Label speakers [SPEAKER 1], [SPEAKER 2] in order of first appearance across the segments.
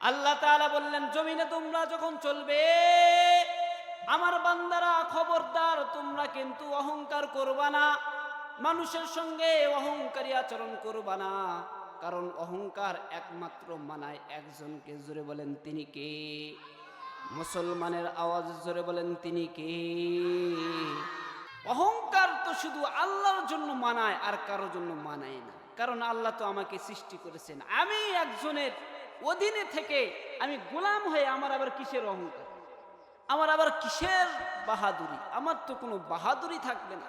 [SPEAKER 1] আল্লাহ তাআলা বললেন, জমিনে তোমরা যখন চলবে, আমার বান্দারা খবরদার, তোমরা কিন্তু অহংকার করবা না। মানুষের সঙ্গে অহংকারী আচরণ করবা না। কারণ অহংকার একমাত্র মানায় একজনকে। জোরে বলেন, তিনি কে? মুসলমানের আওয়াজ জোরে বলেন, তিনি কে? অহংকার তো শুধু আল্লাহর জন্য মানায়, আর কারোর জন্য মানায় না। কারণ আল্লাহ তো আমাকে সৃষ্টি করেছেন। আমি একজনের অধীনে থেকে আমি গোলাম হয়ে আমার আবার কিসের অহংকার? আমার আবার কিসের বাহাদুরি? আমার তো কোনো বাহাদুরি থাকবে না।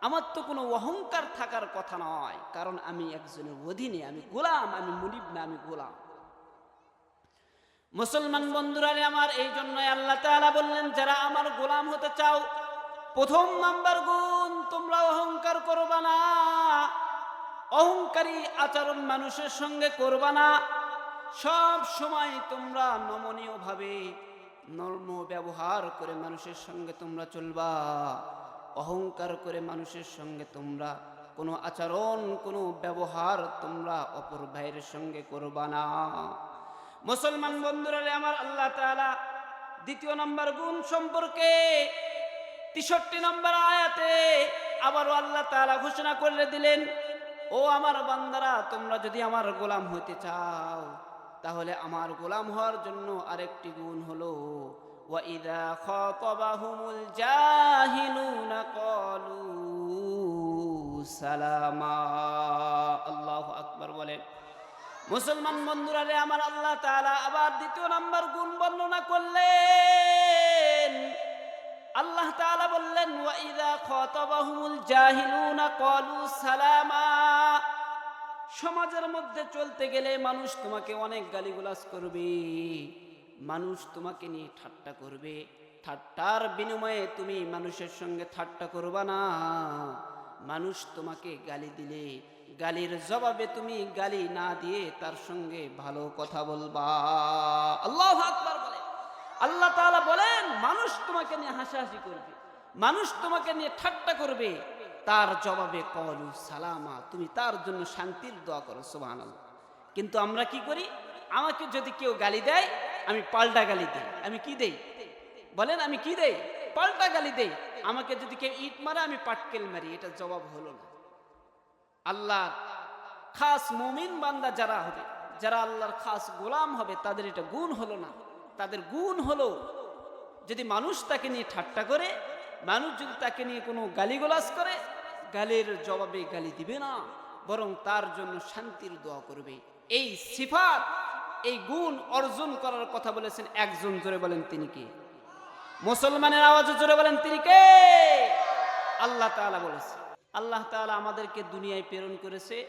[SPEAKER 1] আমার তো কোনো অহংকার থাকার কথা নয়। কারণ আমি একজনের অধীনে, আমি গোলাম, আমি মুনিব না, আমি গোলাম। মুসলমান বন্ধুরা আমার এই জন্য আল্লাহ তাআলা বললেন, যারা আমার গোলাম হতে চাও, প্রথম নাম্বার গুণ, তোমরা অহংকার করবা না। অহংকারী আচরণ মানুষের সঙ্গে করবা না। সব সময় তোমরা নমনীয় ভাবে নর্ম ব্যবহার করে মানুষের সঙ্গে তোমরা চলবা। অহংকার করে মানুষের সঙ্গে তোমরা কোনো আচরণ, কোনো ব্যবহার তোমরা অপর ভাইয়ের সঙ্গে করবা না। মুসলমান বন্ধুরালে আমার আল্লাহ তাআলা দ্বিতীয় নম্বর গুণ সম্পর্কে তেষট্টি নম্বর আয়াতে আবারও আল্লাহ তাআলা ঘোষণা করে দিলেন, ও আমার বান্দারা, তোমরা যদি আমার গোলাম হইতে চাও তাহলে আমার গোলাম হওয়ার জন্য আরেকটি গুণ হলো বলেন মুসলমান বন্ধুরা আমার আল্লাহ তাআলা আবার দ্বিতীয় নাম্বার গুণ বর্ণনা করলেন। আল্লাহ তাআলা বললেন ওয়াইদা খাতাবাহুমুল জাহিলুনা ক্বালু সালামা। সমাজের মধ্যে চলতে গেলে মানুষ তোমাকে অনেক গালিগুলাজ করবে। মানুষ তোমাকে নিয়ে ঠাট্টা করবে। ঠাট্টার বিনিময়ে তুমি মানুষের সঙ্গে ঠাট্টা করবা না। মানুষ তোমাকে গালি দিলে, গালির জবাবে তুমি গালি না দিয়ে তার সঙ্গে ভালো কথা বলবা। আল্লাহ বলে। আল্লাহ তাআলা বলেন, মানুষ তোমাকে নিয়ে হাসাহাসি করবে। মানুষ তোমাকে নিয়ে ঠাট্টা করবে। তার জবাবে কলু, সালামা, তুমি তার জন্য শান্তির দোয়া করো সোহান কিন্তু আমরা কি করি? আমাকে যদি কেউ গালি দেয়, আমি পাল্টা গালি দেই। আমি কি দেই? বলেন, আমি কি দেই? পাল্টা গালি দেই। আমাকে যদি কেউ ইট মারে, আমি পাটকেল মারি। এটা জবাব হলো না। আল্লাহ খাস মুমিন বান্দা যারা হবে, যারা আল্লাহর খাস গোলাম হবে, তাদের এটা গুণ হলো না। তাদের গুণ হলো, যদি মানুষ তাকে নিয়ে ঠাট্টা করে মানুষ যদি তাকে নিয়ে কোনো গালিগোলাজ করে, গালির জবাবে গালি দিবে না, বরং তার জন্য শান্তির দোয়া করবে। এই সিফাত, এই গুণ অর্জন করার কথা বলেছেন একজন, জোরে বলেন তিনি কে? মুসলমানের আওয়াজে জোরে বলেন তিনি কে? আল্লাহ তাআলা বলেছে। আল্লাহ তাআলা আমাদেরকে দুনিয়ায় প্রেরণ করেছে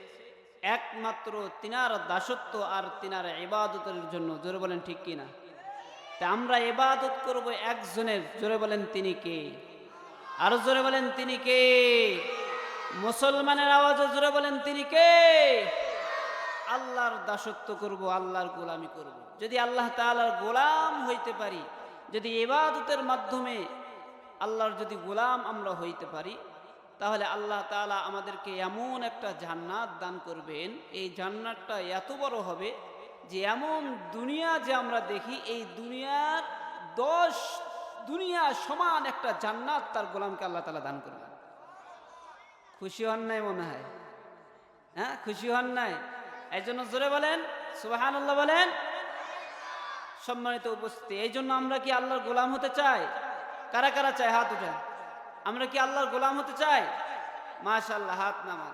[SPEAKER 1] একমাত্র তিনার দাসত্ব আর তিনার এবাদতের জন্য। জোরে বলেন ঠিক কিনা? তা আমরা এবাদত করব একজনের, জোরে বলেন তিনি কে? আরও জোরে বলেন তিনি কে? মুসলমানের আওয়াজে জোরে বলেন তিনি কে? আল্লাহর দাসত্ব করব, আল্লাহর গোলামি করব। যদি আল্লাহ তাআলার গোলাম হইতে পারি, যদি ইবাদতের মাধ্যমে আল্লাহর যদি গোলাম আমরা হইতে পারি, তাহলে আল্লাহ তাআলা আমাদেরকে এমন একটা জান্নাত দান করবেন। এই জান্নাতটা এত বড় হবে যে এমন দুনিয়া যে আমরা দেখি, এই দুনিয়ার দশ দুনিয়া সমান একটা জান্নাত তার গোলামকে আল্লাহ তাআলা দান করবেন খুশি হন নাই মনে হয়? হ্যাঁ খুশি হন নাই? এই জন্য জোরে বলেন সুবাহান আল্লাহ বলেন। সম্মানিত উপস্থিতি, এই জন্য আমরা কি আল্লাহর গোলাম হতে চাই? কারা কারা চাই হাত উঠে আমরা কি আল্লাহর গোলাম হতে চাই? মাশাল্লাহ হাত নামান।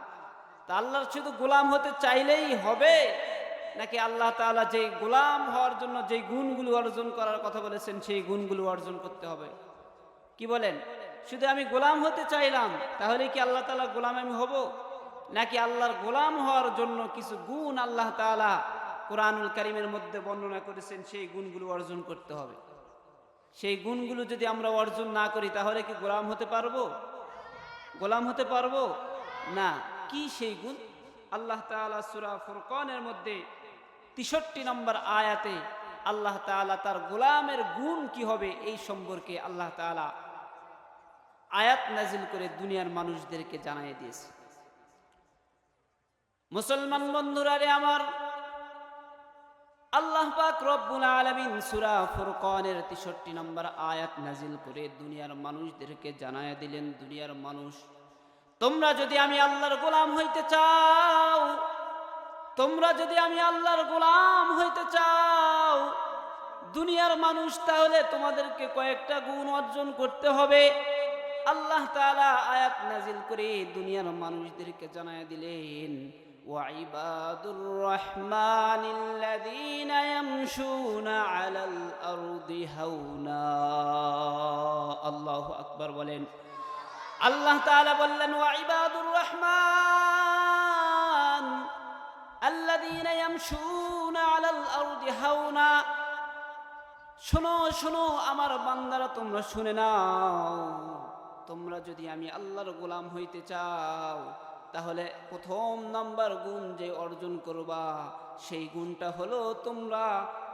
[SPEAKER 1] তা আল্লাহর শুধু গোলাম হতে চাইলেই হবে। নাকি আল্লাহ তাআলা যেই গোলাম হওয়ার জন্য যেই গুণগুলো অর্জন করার কথা বলেছেন, সেই গুণগুলো অর্জন করতে হবে। কি বলেন? শুধু আমি গোলাম হতে চাইলাম, তাহলে কি আল্লাহ তালা গোলাম আমি হব? নাকি আল্লাহর গোলাম হওয়ার জন্য কিছু গুণ আল্লাহ তাআলা কোরআনুল কারিমের মধ্যে বর্ণনা করেছেন, সেই গুণগুলো অর্জন করতে হবে। সেই গুণগুলো যদি আমরা অর্জন না করি, তাহলে কি গোলাম হতে পারব? গোলাম হতে পারব? না। কি সেই গুণ? আল্লাহ তাআলা সূরা ফুরকানের মধ্যে তেষট্টি নম্বর আয়াতে আল্লাহ তাআলা তার গোলামের গুণ কি হবে এই সম্পর্কে আল্লাহ তাআলা আয়াত নাজিল করে দুনিয়ার মানুষদেরকে জানিয়ে দিয়েছে। মুসলমান বন্ধুরা রে আমার, আল্লাহ পাক রব্বুল আলামিন সূরা ফুরকানের 63 নম্বর আয়াত নাজিল করে দুনিয়ার মানুষদেরকে জানায়া দিলেন, দুনিয়ার মানুষ, তোমরা যদি আমি আল্লাহর গোলাম হইতে চাও তোমরা যদি আমি আল্লাহর গোলাম হইতে চাও দুনিয়ার মানুষ তাহলে তোমাদেরকে কয়েকটা গুণ অর্জন করতে হবে আল্লাহ তাআলা আয়াত নাজিল করে দুনিয়ার মানুষদেরকে জানায় দিলেন وعباد الرحمن الذين يمشون على الأرض هونا الله أكبر বলেন আল্লাহ তাআলা বললেন ওয়াইবাদুর রহমান আল্লাযীনা ইয়ামশুনা আলাল আরদি হাওনা শোনো শোনো, আমার বান্দারা, তোমরা শুনে নাও। তোমরা যদি আমি আল্লাহর গোলাম হইতে চাও, তাহলে প্রথম নাম্বার গুণ যে অর্জন করবা, সেই গুণটা হলো তোমরা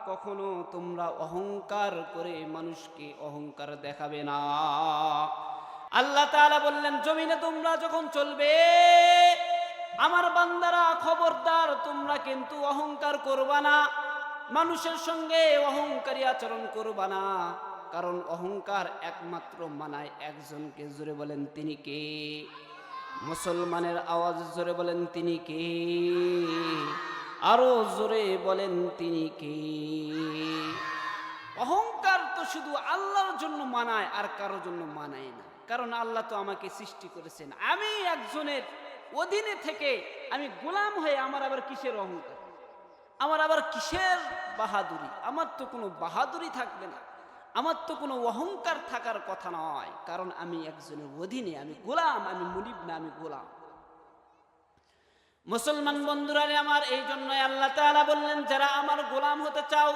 [SPEAKER 1] কখনো তোমরা অহংকার করে মানুষকে অহংকার দেখাবে না। আল্লাহ তাআলা বললেন, জমিনে তোমরা যখন চলবে আমার বান্দারা খবরদার, তোমরা কিন্তু অহংকার করবা না। মানুষের সঙ্গে অহংকারী আচরণ করবা না। কারণ অহংকার একমাত্র মানায় একজনকে। জোরে বলেন, তিনি কে? মুসলমানের আওয়াজ জোরে বলেন, তিনি কে? আরও জোরে বলেন, তিনি কে? অহংকার তো শুধু আল্লাহর জন্য মানায় আর কারোর জন্য মানায় না। কারণ আল্লাহ তো আমাকে সৃষ্টি করেছেন। আমি একজনের অধীনে থেকে আমি গোলাম হয়ে আমার আবার কিসের অহংকার? আমার আবার কিসের বাহাদুরি? আমার তো কোনো বাহাদুরি থাকবে না। আমার তো কোনো অহংকার থাকার কথা নয়। কারণ আমি একজনের অধীনে, আমি গোলাম, আমি মুনিব না, আমি গোলাম। মুসলমান বন্ধুরা আমার, এই জন্য আল্লাহ তাআলা বললেন, যারা আমার গোলাম হতে চাও,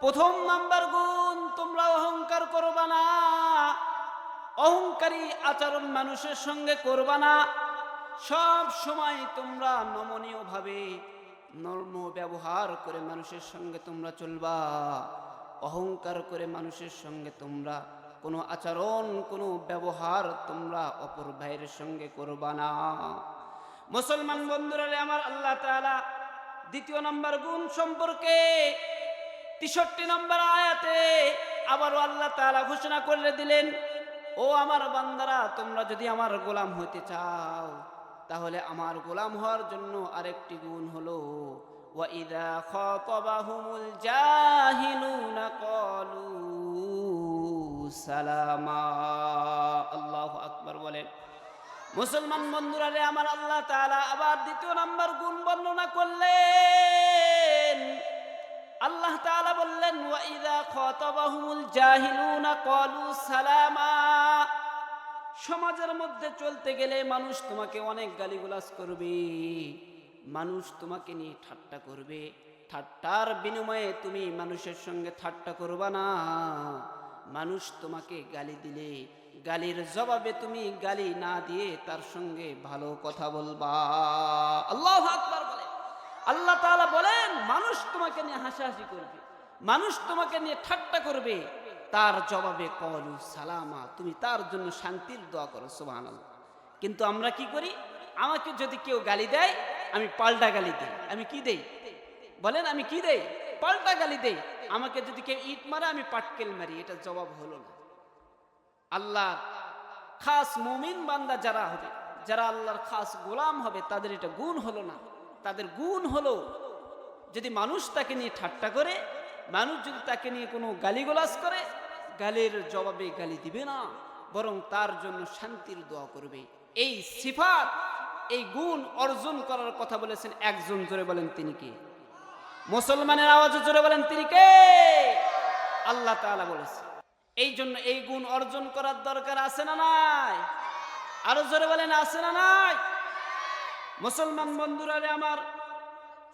[SPEAKER 1] প্রথম নাম্বার গুণ, তোমরা অহংকার করবা না। অহংকারী আচরণ মানুষের সঙ্গে করবা না। সব সময় তোমরা নমনীয় ভাবে নর্ম ব্যবহার করে মানুষের সঙ্গে তোমরা চলবা। অহংকার করে মানুষের সঙ্গে তোমরা কোনো আচরণ, কোনো ব্যবহার তোমরা অপর ভাইয়ের সঙ্গে করবা না। মুসলমান বন্ধুরালে আমার আল্লাহ তাআলা দ্বিতীয় নম্বর গুণ সম্পর্কে তেষট্টি নম্বর আয়াতে আবারও আল্লাহ তাআলা ঘোষণা করে দিলেন, ও আমার বান্দারা, তোমরা যদি আমার গোলাম হইতে চাও তাহলে আমার গোলাম হওয়ার জন্য আরেকটি গুণ হলো وَإِذَا خَاطَبَهُمُ الْجَاهِلُونَ قَالُوا سَلَامًا আল্লাহু আকবার বলেন মুসলমান বন্ধুরা রে আমার আল্লাহ তাআলা আবার দ্বিতীয় নাম্বার গুণ বর্ণনা করলেন আল্লাহ তাআলা বললেন ওয়াইদা খাতাবাহুমুল জাহিলুনা ক্বালু সালামা সমাজের মধ্যে চলতে গেলে মানুষ তোমাকে অনেক গালিগালাজ করবে। মানুষ তোমাকে নিয়ে ঠাট্টা করবে। ঠাট্টার বিনিময়ে তুমি মানুষের সঙ্গে ঠাট্টা করবা না। মানুষ তোমাকে গালি দিলে, গালির জবাবে তুমি গালি না দিয়ে তার সঙ্গে ভালো কথা বলবা। আল্লাহ বলে। আল্লাহ তাআলা বলেন, মানুষ তোমাকে নিয়ে হাসাহাসি করবে। মানুষ তোমাকে নিয়ে ঠাট্টা করবে। তার জবাবে কলু, সালামা, তুমি তার জন্য শান্তির দোয়া করো, সুবহানাল্লাহ। কিন্তু আমরা কি করি? আমাকে যদি কেউ গালি দেয়, আমি পাল্টা গালি দেই। আমি কি দেই? বলেন, আমি কি দেই? পাল্টা গালি দেই। আমাকে যদি কেউ ইট মারে, আমি পাটকেল মারি। এটা জবাব হলো না। আল্লাহ খাস মুমিন বান্দা যারা হবে, যারা আল্লাহর খাস গোলাম হবে, তাদের এটা গুণ হলো না। তাদের গুণ হলো, যদি মানুষ তাকে নিয়ে ঠাট্টা করে, মানুষ যদি তাকে নিয়ে কোনো গালিগোলাস করে গালির জবাবে গালি দিবে না, বরং তার জন্য শান্তির দোয়া করবে। এই সিফাত, এই গুণ অর্জন করার কথা বলেছেন একজন, জোরে বলেন তিনি কে? মুসলমানের আওয়াজে জোরে বলেন তিনি কে? আল্লাহ তাআলা বলেছে। এই জন্য এই গুণ অর্জন করার দরকার আছে না নাই? আরও জোরে বলেন, আছে না নাই? মুসলমান বন্ধুরা আমার,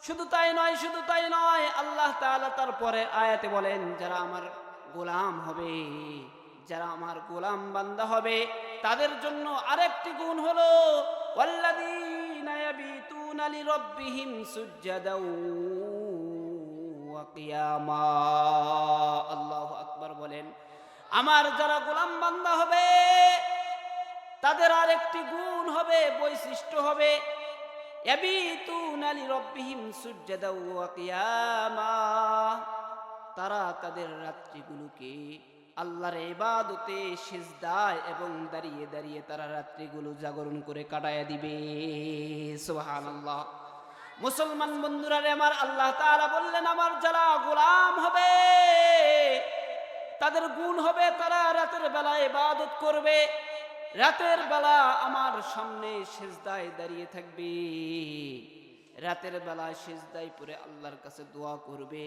[SPEAKER 1] শুধু তাই নয়, শুধু তাই নয়, আল্লাহ তাআলা তারপরে আয়াতে বলেন, যারা আমার গোলাম হবে। যারা আমার গোলাম বান্দা হবে, তাদের জন্য আরেকটি গুণ হলো সুজ্জাদাও আল্লাহু আকবার বলেন, আমার যারা গোলাম বান্দা হবে, তাদের আরেকটি গুণ হবে, বৈশিষ্ট্য হবে, ইয়াবিতুনা লিরাব্বিহিম সুজদাও ওয়া কিয়ামা। তারা তাদের রাত্রিগুলোকে আল্লাহর ইবাদতে সিজদায় এবং দাঁড়িয়ে দাঁড়িয়ে তারা রাত্রিগুলো জাগরণ করে কাটায় দিবে। সোহান আল্লাহ মুসলমান বন্ধুরা রে আমার, আল্লাহ তাআলা বললেন, আমার যারা গোলাম হবে, তাদের গুণ হবে তারা রাতের বেলা এবাদত করবে। রাতের বেলা আমার সামনে সেজদায় দাঁড়িয়ে থাকবে। রাতের বেলা সেজদায় পরে আল্লাহর কাছে দোয়া করবে।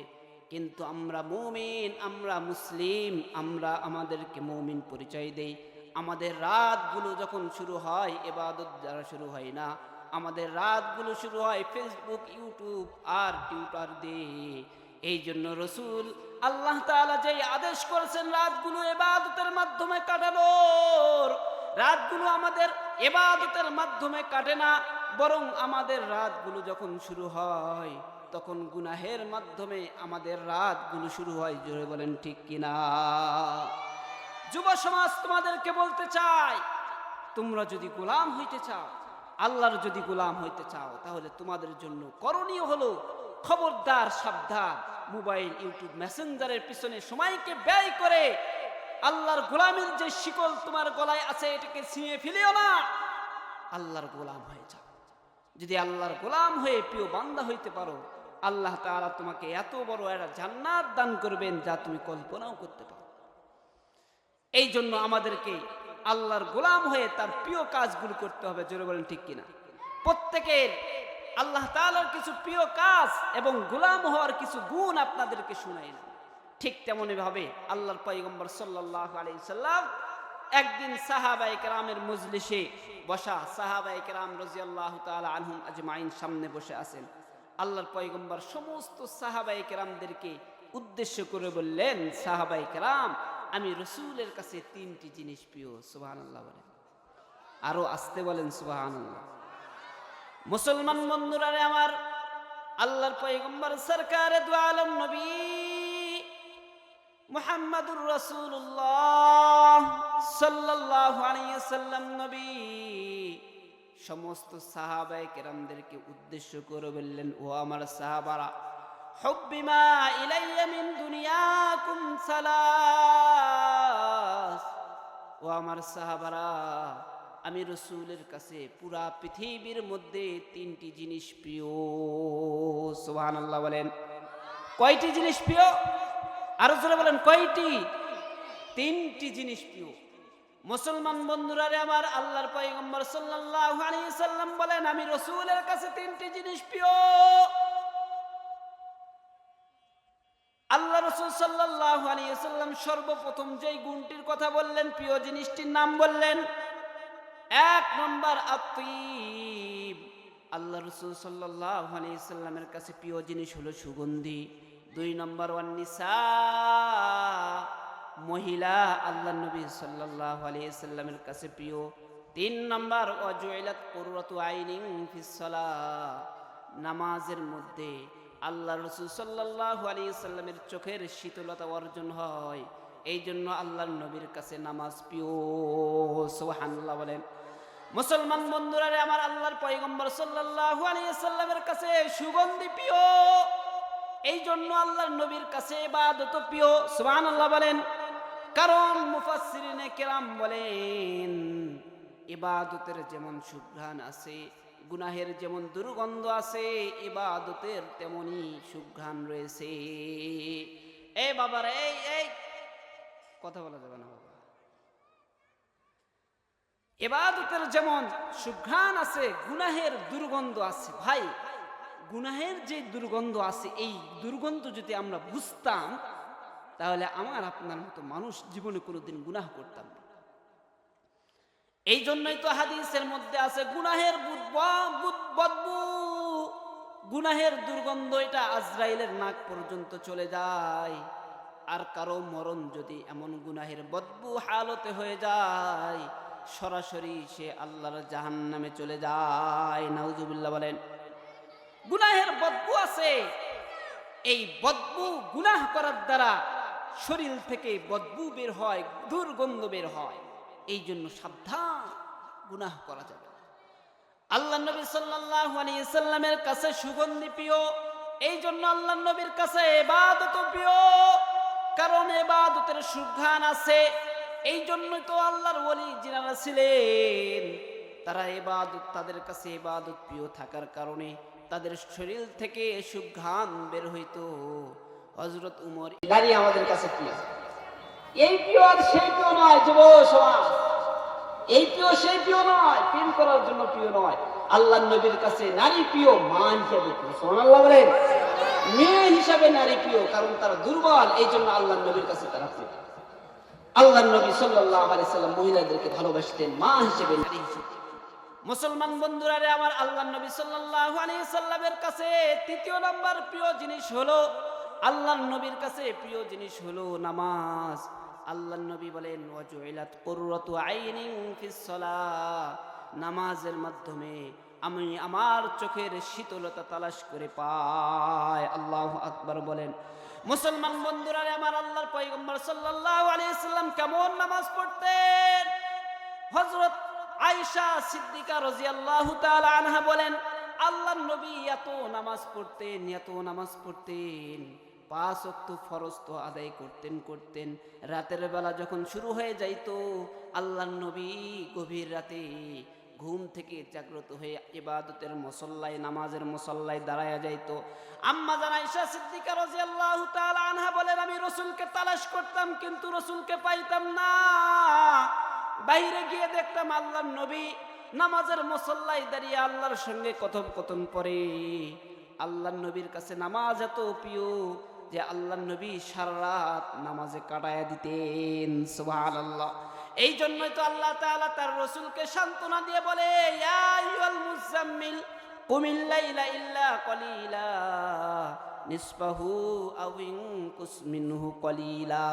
[SPEAKER 1] কিন্তু আমরা মুমিন, আমরা মুসলিম, আমরা আমাদেরকে মুমিন পরিচয় দেই। আমাদের রাতগুলো যখন শুরু হয়, এবাদত যারা শুরু হয় না। আমাদের রাতগুলো শুরু হয় ফেসবুক ইউটিউব আর টিউটার দিয়ে। এই জন্য রসুল আল্লাহ তাআলা যেই আদেশ করেছেন, রাতগুলো এবাদতের মাধ্যমে কাটানোর। রাতগুলো আমাদের এবাদতের মাধ্যমে কাটে না, বরং আমাদের রাতগুলো যখন শুরু হয় তখন গুনাহের মাধ্যমে আমাদের রাতগুলো শুরু হয়। জোরে বলেন, ঠিক কিনা? যুব সমাজ তোমাদেরকে বলতে চাই, তোমরা যদি গোলাম হইতে চাও, আল্লাহর যদি গোলাম হইতে চাও, তাহলে তোমাদের জন্য করণীয় হলো খবরদার, সাবধান, মোবাইল, ইউটিউব, মেসেঞ্জারের পিছনে সময়কে ব্যয় করে আল্লাহর গোলামের যে শিকল তোমার গলায় আছে, এটাকে ছিঁড়ে ফেলিও না। আল্লাহর গোলাম হয়ে যাও। যদি আল্লাহর গোলাম হয়ে প্রিয় বান্দা হইতে পারো আল্লাহ তাআলা তোমাকে এত বড় একটা জান্নাত দান করবেন যা তুমি কল্পনাও করতে পারো এই জন্য আমাদেরকে আল্লাহর গোলাম হয়ে তার প্রিয় কাজগুলো করতে হবে, জোরে বলেন ঠিক কিনা? প্রত্যেকের আল্লাহ তাআলার কিছু প্রিয় কাজ এবং গোলাম হওয়ার কিছু গুণ আপনাদেরকে শুনাই না। ঠিক তেমনি ভাবে আল্লাহর পয়গম্বর সাল্লাল্লাহু আলাইহি সাল্লাম একদিন সাহাবায়ে কেরামের মজলিসে বসা, সাহাবায়ে কেরাম রাদিয়াল্লাহু তাআলা আনহুম আজমাইন সামনে বসে আছেন। আল্লাহর পয়গম্বর সমস্ত সাহাবাই কেরামদেরকে উদ্দেশ্য করে বললেন সাহাবাই কেরাম, আমি রসুলের কাছে তিনটি জিনিস প্রিয়। সুবহানাল্লাহ বলেন। আরও আসতে বলেন, সুবহানাল্লাহ। মুসলমান বন্ধুরা আমার, আল্লাহর পয়গম্বর সরকার দু আলম নবী মুহাম্মাদুর রাসূলুল্লাহ সাল্লাল্লাহু আলাইহি সাল্লাম নবী সমস্ত সাহাবায়ে কেরামদেরকে উদ্দেশ্য করে বললেন, ও আমার সাহাবারা, হুব্বিমা ইলাইয়া মিন দুনিয়াকুম সালাস। ও আমার সাহাবারা, আমি রসুলের কাছে পুরা পৃথিবীর মধ্যে তিনটি জিনিস প্রিয়। সোহান আল্লাহ বলেন, কয়টি জিনিস প্রিয়? আরও জোরে বলেন, কয়টি? তিনটি জিনিস প্রিয়। মুসলমান বন্ধুরা রে আমার আল্লাহর পয়গম্বর সাল্লাল্লাহু সাল্লাম বলেন, আমি রসুলের কাছে তিনটি জিনিস প্রিয়। আল্লাহ রসুল সাল্লাল্লাহু সাল্লাম সর্বপ্রথম যেই গুণটির কথা বললেন, প্রিয় জিনিসটির নাম বললেন, এক নম্বর আত্মীব আল্লাহ রসুল সাল্লাহ আলাইসাল্লামের কাছে প্রিয় জিনিস হলো সুগন্ধি। দুই নম্বর ওয়ান্নিসা। মহিলা আল্লাহ নবী সাল্লাহ আলাইসাল্লামের কাছে প্রিয়। তিন নম্বর অজয়লাত করুরাতু আইনিং ফিসলা নামাজের মধ্যে আল্লাহ রসুল সাল্লাহ আলাইসাল্লামের চোখের শীতলতা অর্জন হয়। এই জন্য আল্লাহর নবীর কাছে নামাজ প্রিয়। বলেন, মুসলমান বন্ধুরা আমার আল্লাহর পয়গম্বর সাল্লাল্লাহু আলাইহি সাল্লামের কাছে সুগন্ধি প্রিয়। এই জন্য আল্লাহর নবীর কাছে ইবাদত প্রিয়। সোহান সুবহানাল্লাহ বলেন কারণ মুফাসসিরিনে কেরাম বলেন, ইবাদতের যেমন সুঘ্রাণ আছে, গুনাহের যেমন দুর্গন্ধ আছে, ইবাদতের তেমনি সুঘ্রাণ রয়েছে। এই বাবার, এই এই, কথা বলা যাবে না বাবা। এবাদতের যেমন সুঘ্রাণ আছে, গুনাহের দুর্গন্ধ আছে, ভাই, গুনাহের যে দুর্গন্ধ আছে, এই দুর্গন্ধ যদি আমরা বুঝতাম তাহলে আমার আপনার মতো মানুষ জীবনে কোনোদিন গুনাহ করতাম না। এই জন্যই তো হাদিসের মধ্যে আছে, গুনাহের বুদ- বুদ- বদবু। গুনাহের দুর্গন্ধ এটা আজরাইলের নাক পর্যন্ত চলে যায়। আর কারও মরণ যদি এমন গুনাহের বদবু হালতে হয়ে যায়, সরাসরি সে আল্লাহর জাহান নামে চলে যায়। নাউজুবিল্লাহ বলেন, গুনাহের বদবু আছে। এই বদবু গুনাহ করার দ্বারা শরীর থেকে বদবু বের হয় দুর্গন্ধ বের হয়। এই জন্য সাবধান গুনাহ করা যাবে আল্লাহ নবী সাল্লাল্লাহু আলাইহি সাল্লামের কাছে সুগন্ধি প্রিয়। এই জন্য আল্লাহ নবীর কাছে ইবাদত প্রিয়। কারণ ইবাদতের সুঘ্রাণ আছে। এই জন্যই তো আল্লাহর ওলি যিনারা ছিলেন, তারা ইবাদত তাদের কাছে ইবাদত প্রিয় থাকার কারণে তাদের শরীর থেকে সুঘ্রাণ বের হইতো। হযরত উমর
[SPEAKER 2] দাঁড়িয়ে আমাদের কাছে প্রিয় এই প্রিয় আর সেই প্রিয় নয় যুব সমাজ। এই প্রিয় সেই প্রিয় নয় প্রেম করার জন্য প্রিয় নয়। আল্লাহ নবীর কাছে নারী প্রিয় মা হিসাবে প্রিয় বলেন। মেয়ে হিসাবে নারী প্রিয় কারণ তারা দুর্বল এই জন্য আল্লাহ নবীর কাছে তারা প্রিয়। আল্লাহ নবী সাল্লাহ আলি সাল্লাম মহিলাদেরকে ভালোবাসতেন মা হিসেবে নারী হিসেবে।
[SPEAKER 1] মুসলমান বন্ধুরা রে আমার আল্লাহ নবী সাল্লাল্লাহু আলাইহি সাল্লামের কাছে তৃতীয় নম্বর প্রিয় জিনিস হলো আল্লাহ নবীর কাছে প্রিয় জিনিস হলো নামাজ। আল্লাহ নবী বলেন নামাজের মাধ্যমে আমি আমার চোখের শীতলতা তালাশ করে পাই। আল্লাহ আকবার বলেন। মুসলমান বন্ধুরা আমার আল্লাহর পয়গম্বর সাল্লাল্লাহু আলাইহি কেমন নামাজ পড়তেন? হজরত আয়েশা সিদ্দিকা রাদিয়াল্লাহু তাআলা আনহা বলেন, আল্লাহর নবী এত নামাজ পড়তেন, এত নামাজ পড়তেন। পাঁচ ওয়াক্ত ফরজ তো আদায় করতেন করতেন। রাতের বেলা যখন শুরু হয়ে যাইত আল্লাহর নবী গভীর রাতে ঘুম থেকে জাগ্রত হয়ে ইবাদতের মসল্লায়, নামাজের মসল্লায় দাঁড়ায়া যাইত। আম্মা জান আয়েশা সিদ্দিকা রাদিয়াল্লাহু তাআলা আনহা বলেন, আমি রসুলকে তালাশ করতাম, কিন্তু রসুলকে পাইতাম না। বাইরে গিয়ে দেখতাম আল্লাহর নবী নামাজের মুসল্লায় দাঁড়িয়ে আল্লাহর সঙ্গে কথোপকথন পরে আল্লাহর নবীর কাছে নামাজ এত প্রিয় যে আল্লাহ নবী সারা রাত নামাজে কাটায়া দিতেন, সুবহানাল্লাহ। এই জন্যই তো আল্লাহ তাআলা তার রসুলকে সান্ত্বনা দিয়ে বলে মুজাম্মিল ইল্লা কলিলা কলিলা।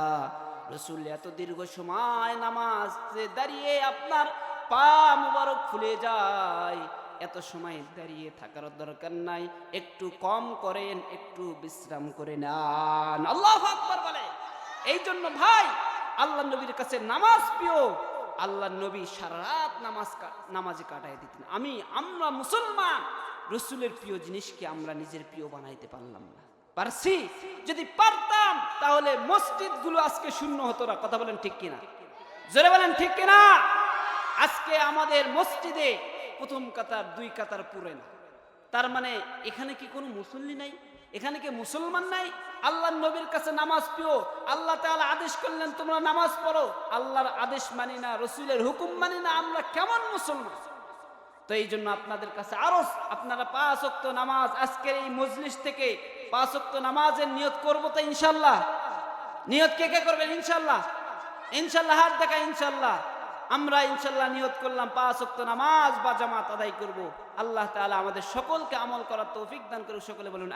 [SPEAKER 1] রসুল এত দীর্ঘ সময় নামাজে দাঁড়িয়ে আপনার পা মুবারক ফুলে যায়। এত সময় দাঁড়িয়ে থাকার দরকার নাই। একটু কম করেন, একটু বিশ্রাম করে নেন। আল্লাহ বলে। এই জন্য ভাই, আল্লাহ নবীর কাছে নামাজ প্রিয়। আল্লাহ নবী সারা রাত নামাজ নামাজে কাটায় দিতেন। আমি, আমরা মুসলমান, রসুলের প্রিয় জিনিসকে আমরা নিজের প্রিয় বানাইতে পারলাম না। পারছি? যদি পারতাম, তাহলে মসজিদগুলো আজকে শূন্য হতো না। কথা বলেন ঠিক কিনা? জোরে বলেন ঠিক কিনা? আজকে আমাদের মসজিদে প্রথম কাতার, দুই কাতার পুরে না। তার মানে এখানে কি কোনো মুসল্লি নাই? এখানে কি মুসলমান নাই? আল্লাহ নবীর কাছে নামাজ পিও আল্লাহ তাআলা আদেশ করলেন, তোমরা নামাজ পড়ো। আল্লাহর আদেশ মানি না, রসুলের হুকুম মানি না, আমরা কেমন মুসলমান? তো এই জন্য আপনাদের কাছে আরও আপনারা পাঁচ নামাজ, আজকের এই মজলিস থেকে পাঁচ নামাজের নিয়ত করব তো ইনশাল্লাহ নিয়ত কে কে করবেন ইনশাল্লাহ ইনশাল্লাহ হাত দেখা ইনশাল্লাহ আমরা ইনশাল্লাহ নিয়ত করলাম, পাঁচ অক্ত নামাজ বা জামাত আদায় করব। আল্লাহ তালা আমাদের সকলকে আমল করার তৌফিক দান করুক, সকলে বলুন